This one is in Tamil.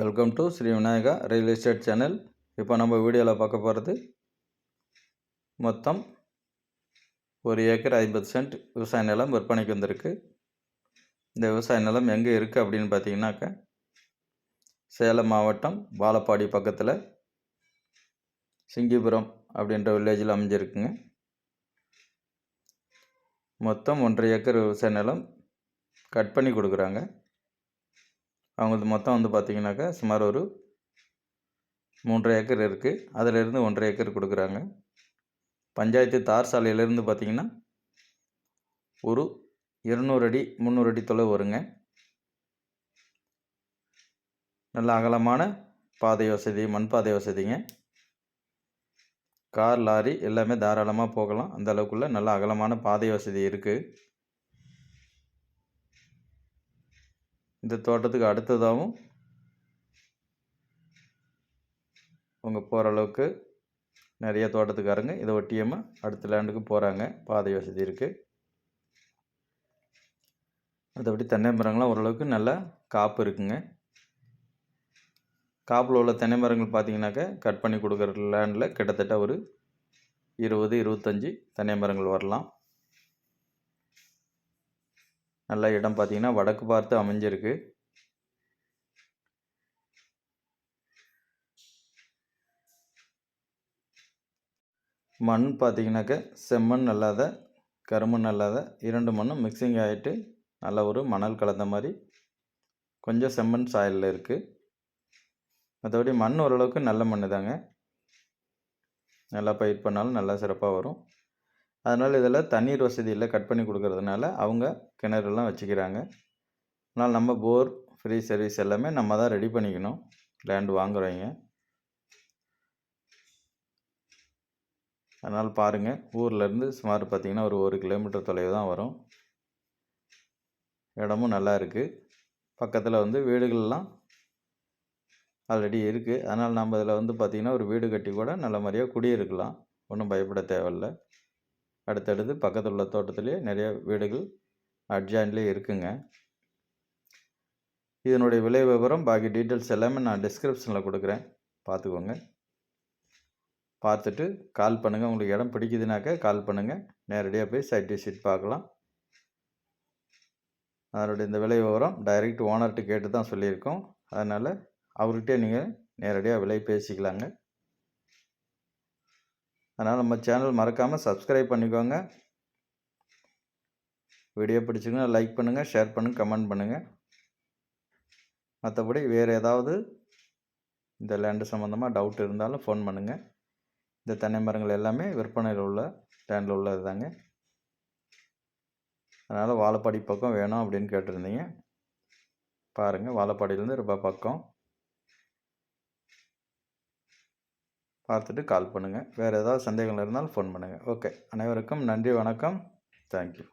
Welcome to Sri Vinayaka real estate channel இப்போ நம்ம வீடியோவில் பார்க்க போகிறது மொத்தம் ஒரு ஏக்கர் ஐம்பது சென்ட் விவசாய நிலம் விற்பனைக்கு வந்திருக்கு. இந்த விவசாய நிலம் எங்கே இருக்குது அப்படின்னு பார்த்தீங்கன்னாக்க சேலம் மாவட்டம் பாலப்பாடி பக்கத்தில் சிங்கிபுரம் அப்படின்ற வில்லேஜில் அமைஞ்சிருக்குங்க. மொத்தம் ஒன்றரை ஏக்கர் விவசாய நிலம் கட் பண்ணி கொடுக்குறாங்க. அவங்களது மொத்தம் வந்து பார்த்திங்கனாக்கா சுமார் ஒரு மூன்றரை ஏக்கர் இருக்குது அதிலிருந்து ஒன்றரை ஏக்கர் கொடுக்குறாங்க. பஞ்சாயத்து தார் சாலையிலேருந்து பார்த்திங்கன்னா ஒரு இருநூறு அடி முந்நூறு அடி தொலைவு வருங்க. நல்ல அகலமான பாதை வசதி மண் பாதை வசதிங்க. கார் லாரி எல்லாமே தாராளமாக போகலாம். அந்த அளவுக்குள்ளே நல்ல அகலமான பாதை வசதி இருக்குது இந்த தோட்டத்துக்கு அடுத்ததாகவும் உங்கள் போகிற அளவுக்கு நிறைய தோட்டத்துக்காரங்க இதை ஒட்டியமாக அடுத்த லேண்டுக்கு போகிறாங்க பாதை வசதி இருக்குது மற்றபடி தென்னை மரங்கள்லாம் ஓரளவுக்கு நல்லா காப்பு இருக்குங்க. காப்பில் உள்ள தென்னை மரங்கள் பார்த்தீங்கன்னாக்கா கட் பண்ணி கொடுக்குற லேண்டில் கிட்டத்தட்ட ஒரு இருபது இருபத்தஞ்சி தென்னை மரங்கள் வரலாம். நல்ல இடம் பார்த்தீங்கன்னா வடக்கு பார்த்து அமைஞ்சிருக்கு. மண் பார்த்திங்கனாக்க செம்மண் அல்லாத கருமண் அல்லாத இரண்டு மண்ணும் மிக்சிங் ஆகிட்டு நல்ல ஒரு மணல் கலந்த மாதிரி கொஞ்சம் செம்மண் சாயலில் இருக்குது மற்றபடி மண் ஓரளவுக்கு நல்ல மண் தாங்க நல்லா பயிர் பண்ணாலும் நல்லா சிறப்பாக வரும். அதனால் இதில் தண்ணீர் வசதி இல்லை கட் பண்ணி கொடுக்கறதுனால அவங்க கிணறுலாம் வச்சுக்கிறாங்க. அதனால் நம்ம போர் ஃப்ரீ சர்வீஸ் எல்லாமே நம்ம தான் ரெடி பண்ணிக்கணும். லேண்டு வாங்குறவங்க. அதனால் பாருங்கள் ஊர்லேருந்து சுமார் பார்த்திங்கன்னா ஒரு ஒரு கிலோமீட்டர் தொலைவு தான் வரும். இடமும் நல்லா இருக்குது பக்கத்தில் வந்து வீடுகள்லாம் ஆல்ரெடி இருக்குது அதனால் நம்ம இதில் வந்து பார்த்திங்கன்னா ஒரு வீடு கட்டி கூட நல்ல மாதிரியாக குடியிருக்கலாம். ஒன்றும் பயப்பட தேவையில்லை. அடுத்தடுத்து பக்கத்தில் உள்ள தோட்டத்துலேயே நிறைய வீடுகள் அட்ஜாயின்லேயே இருக்குங்க. இதனுடைய விலை விவரம் பாக்கி டீட்டெயில்ஸ் எல்லாமே நான் டிஸ்கிரிப்ஷனில் கொடுக்குறேன். பார்த்துக்கோங்க. பார்த்துட்டு கால் பண்ணுங்கள் உங்களுக்கு இடம் பிடிக்குதுனாக்கா கால் பண்ணுங்கள் நேரடியாக போய் சைட் விசிட் பார்க்கலாம். அதனுடைய இந்த விலை விவரம் டைரெக்ட் ஓனர்கிட்ட கேட்டு தான் சொல்லியிருக்கோம். அதனால் அவர்கிட்டே நீங்கள் நேரடியாக விலை பேசிக்கலாங்க. அதனால் நம்ம சேனல் மறக்காமல் சப்ஸ்கிரைப் பண்ணிக்கோங்க. வீடியோ பிடிச்சிங்கன்னா லைக் பண்ணுங்கள் ஷேர் பண்ணுங்கள் கமெண்ட் பண்ணுங்கள் மற்றபடி வேறு ஏதாவது இந்த லேண்டு சம்மந்தமாக டவுட் இருந்தாலும் ஃபோன் பண்ணுங்கள் இந்த தென்னை மரங்கள் எல்லாமே விற்பனையில் உள்ள லேண்டில் உள்ளது தாங்க அதனால் வாழப்பாடி பக்கம் வேணும் அப்படின்னு கேட்டிருந்தீங்க. பாருங்கள் வாழப்பாடியிலேருந்து ரொம்ப பக்கம். பார்த்துட்டு கால் பண்ணுங்கள் வேறு ஏதாவது சந்தேகங்கள் இருந்தாலும் ஃபோன் பண்ணுங்கள் ஓகே அனைவருக்கும் நன்றி வணக்கம். தேங்க்யூ